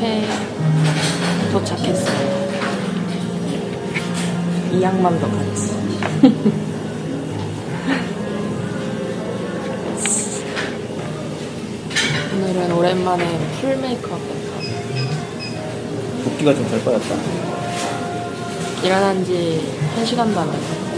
카페에 도착했습니다. 이 양반도 같이. 오늘은 오랜만에 풀 메이크업 했어. 붓기가 좀덜 빠졌다. 일어난 지 1시간도 안 됐어.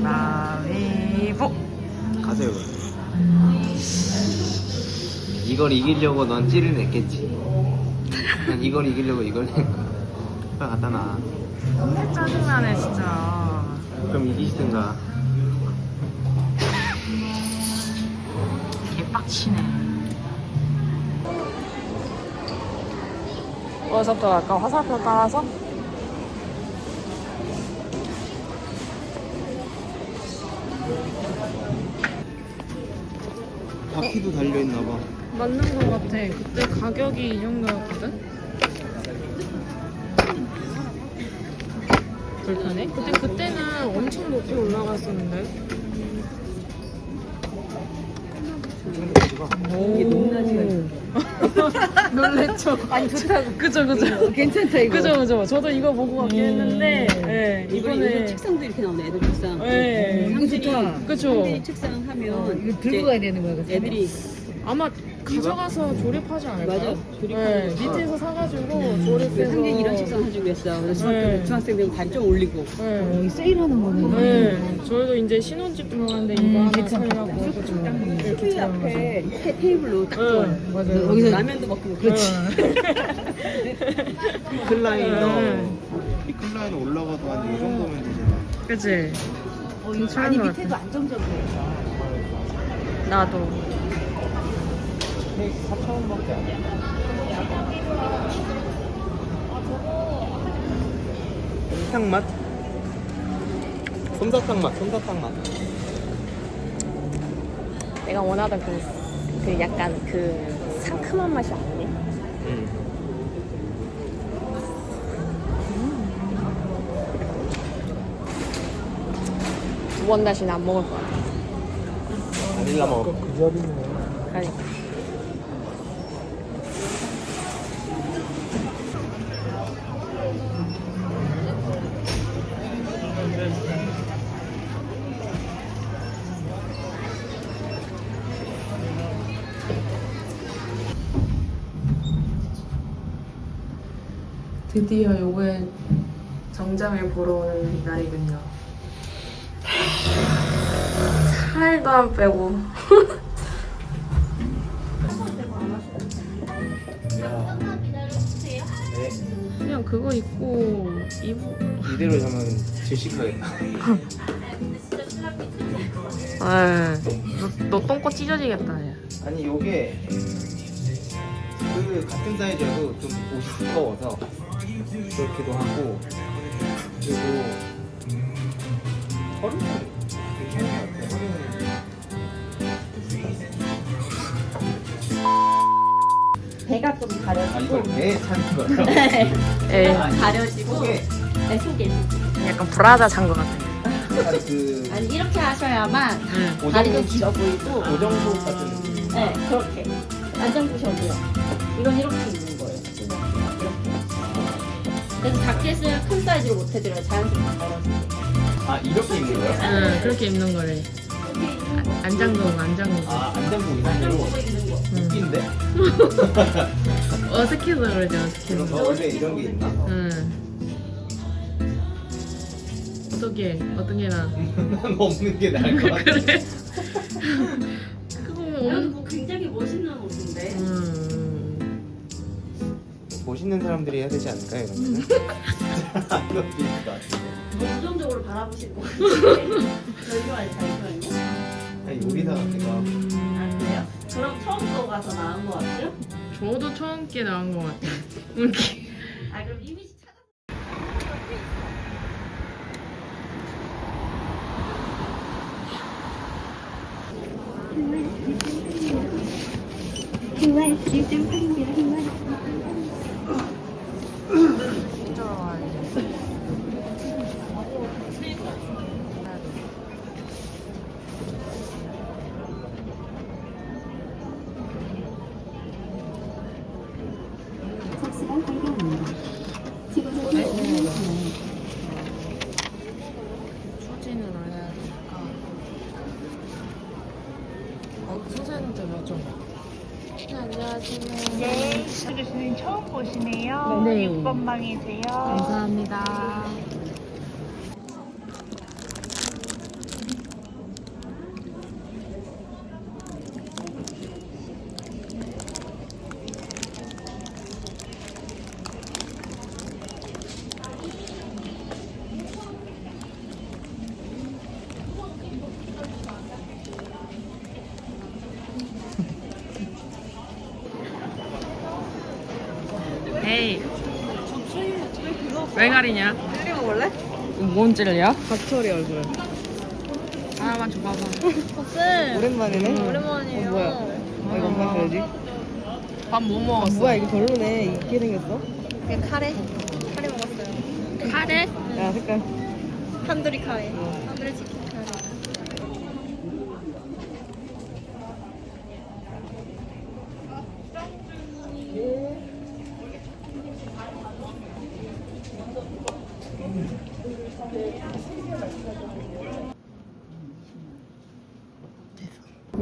가위바위보. 가세요. 그럼. 이걸 이기려고 넌 찌를 냈겠지. 난 이걸 이기려고 이걸 낸 거야. 빨리 갖다 놔. 짜증나네 진짜. 그럼 이기시든가. 개빡치네. 어디서부터 갈까? 화살표 따라서? 바퀴도 달려있나 봐. 맞는 것 같아. 그때 가격이 이 정도였거든? 불편해? 근데 그때는 엄청 높이 올라갔었는데. 높낮이가 놀랬죠. 아니 좋다고. 그죠 그죠. 괜찮다 이거. 그죠 그죠. 저도 이거 보고 가긴 했는데 예, 이번에 이번에 책상도 이렇게 나오네 애들 책상. 예. 이거 좋다. 그죠. 상들이 책상 하면 어, 이거 들고 가야 되는 거야. 애들이 아마 가져가서 조립하지 않을까요? 맞아. 네, 밑에서 사가지고 조립해서 상대 이런 책상 사주고 했어. 그래서 중학교, 네. 중학생들 다리 좀 올리고. 네. 세일하는 거네. 네, 저희도 이제 신혼집 들어가는데 이거 음, 하나 사려고 그죠? TV 앞에 테, 테이블로 딱 네, 둬. 맞아요. 거기서 라면도 먹고 그렇지. 클라이너. 네. 이 클라이너 올라가도 한 이 정도면 되잖아. 그치? 괜찮은 아니 것 밑에도. 안정적이야. 나도. 4,000원밖에 안 돼. 탕 맛? 솜사탕 맛, 솜사탕 맛. 내가 원하던 그, 그 약간 그 상큼한 맛이 아니네. 응. 두번 다시는 안 먹을 것 같아. 바닐라 먹어. 그 자리네. 그러니까. 드디어 요거의 정장을 보러 오는 날이군요. 살도 안 빼고. 네. 그냥 그거 입고 입고 이대로 하면 질식하겠다. 아, 너, 너 똥꼬 찢어지겠다 야. 아니 요게 그 같은 사이즈여도 좀 옷이 두꺼워서 그렇기도 하고 그리고 허리는 괜찮은 것 같아. 허리는 배가 좀 아 가려지고 이걸 배 찾는? 에 가려지고 내 속에 약간 브라자 잔것 같아. 약간 그 아니 이렇게 하셔야만 응. 다리도 길어 보이고 고정복 같은 느낌. 네 그렇게 안장 부셔도요 이건 거예요 이렇게 그래서 자켓을 큰 사이즈로 못 해드려요 자연스럽게 떨어지게 아 이렇게 입는 거야? 응, 그렇게 입는 거래. 아, 안장동, 안장동. 아 안장복 이상으로. 웃긴데? 어색해서 그러지, 어색해서. 원래 이런 게 있나? 응. 어떻게, 어떤 게 나? 난 없는 게 나을 것 같아. 그래? 있는 사람들이 해야 되지 않을까요? 이런 거는? 부정적으로 바라보실 것 같은데 저희가 아니 잠시만요 약간 요리사 같기도 하고. 아? 그럼 처음 거가 더 나은 거 같아요? 저도 처음 게 나은 것 같아요. 이렇게. 아 그럼 이미지 찾아. 소진을 해야 되니까. 어, 소진한테 맞아. 네, 안녕하세요. 네, 교수님 처음 보시네요. 네. 6번 방이세요. 감사합니다. 에이. 왜 가리냐? 찔리 먹을래? 뭔 찔리야? 박철이 얼굴. 하나만 줘봐봐. 오랜만이네. 오랜만이에요. 어, 뭐야? 아, 이거 엄마 줘야지. 밥 뭐 먹었어? 뭐야 이거 별로네. 이게 생겼어? 그냥 카레? 카레 먹었어요. 카레? 야 색깔. 탄두리 카레. 어. 탄두리 치킨 카레.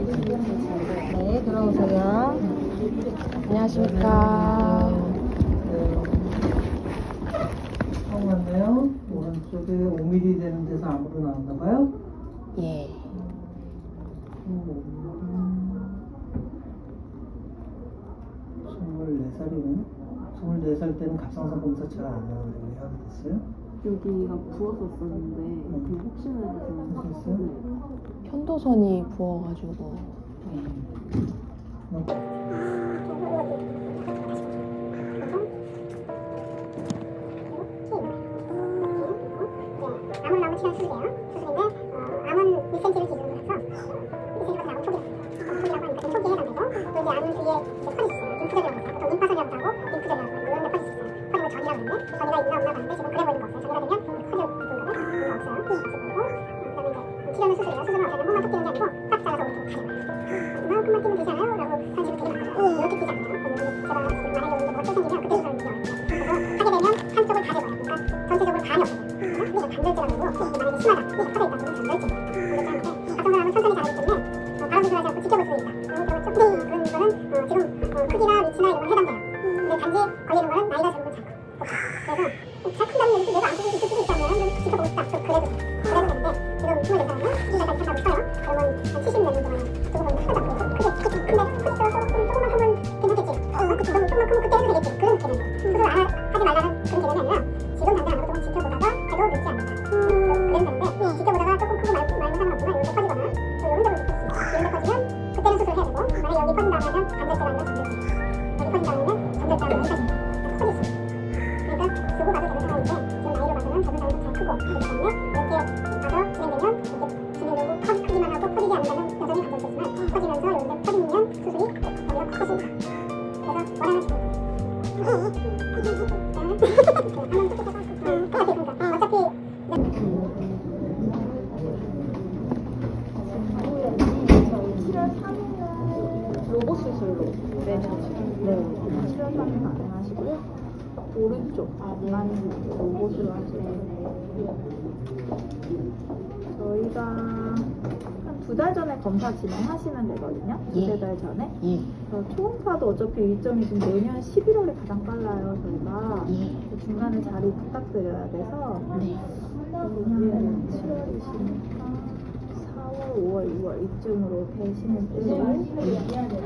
네, 들어오세요. 안녕하십니까. 처음 왔나요? 오른쪽에 5mm 되는 데서 안으로 나왔나 봐요? 예. 스물네 살이네. 스물네 살 때는 갑상선 검사 잘안 나오는데 왜 하게 됐어요? 여기가 부었었었는데 그 혹시나 해서 했어요? 편도선이 부어가지고. 암 은 너무 치료는 수술이에요. 로. 어차피 로봇 수술로 네, 네. 치료사는 안 하시고요. 오른쪽 앞만 로봇으로 하시는 저희가 한 두 달 전에 검사 진행하시면 되거든요. 두세 달 전에. 예. 그래서 초음파도 어차피 일정이 지금 내년 11월에 가장 빨라요. 저희가 그 중간에 자리 부탁드려야 돼서 네. 그냥 7월이시니까 4월, 5월, 6월 이쯤으로 되시는 때내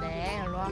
네, 일로 와.